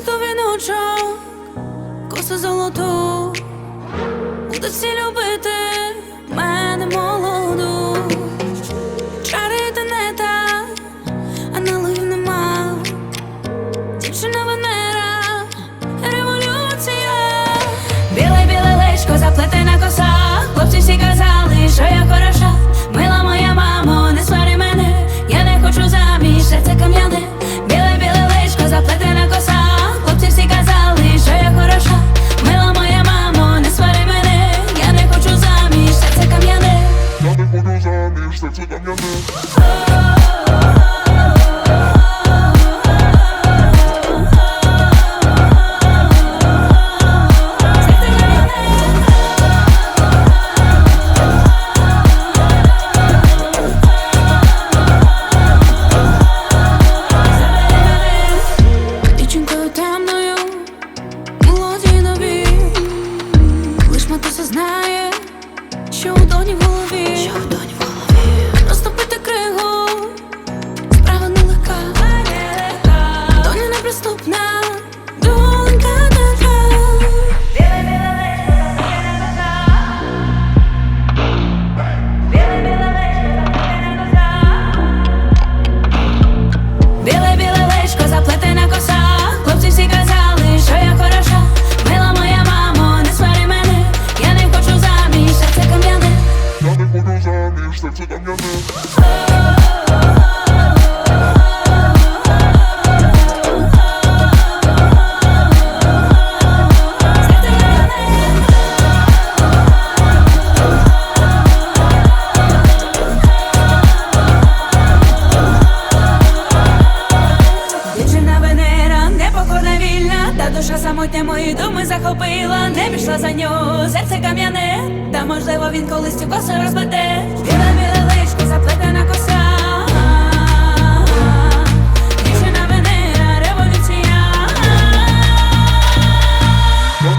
то віночок, косу золоту, будуть всі любити заміж, серце кам'яне. Знає, що у доні в голові, що у доні в голові, Я не хочу заміж, серце кам'яне. Непокорна вільна, та душа самотня мої думи захопила, не пішла за нього, серце кам'яне, та можливо він колись цю косу розбите, Біле, біле заплетена коса. Дівчина Венера, революція. Не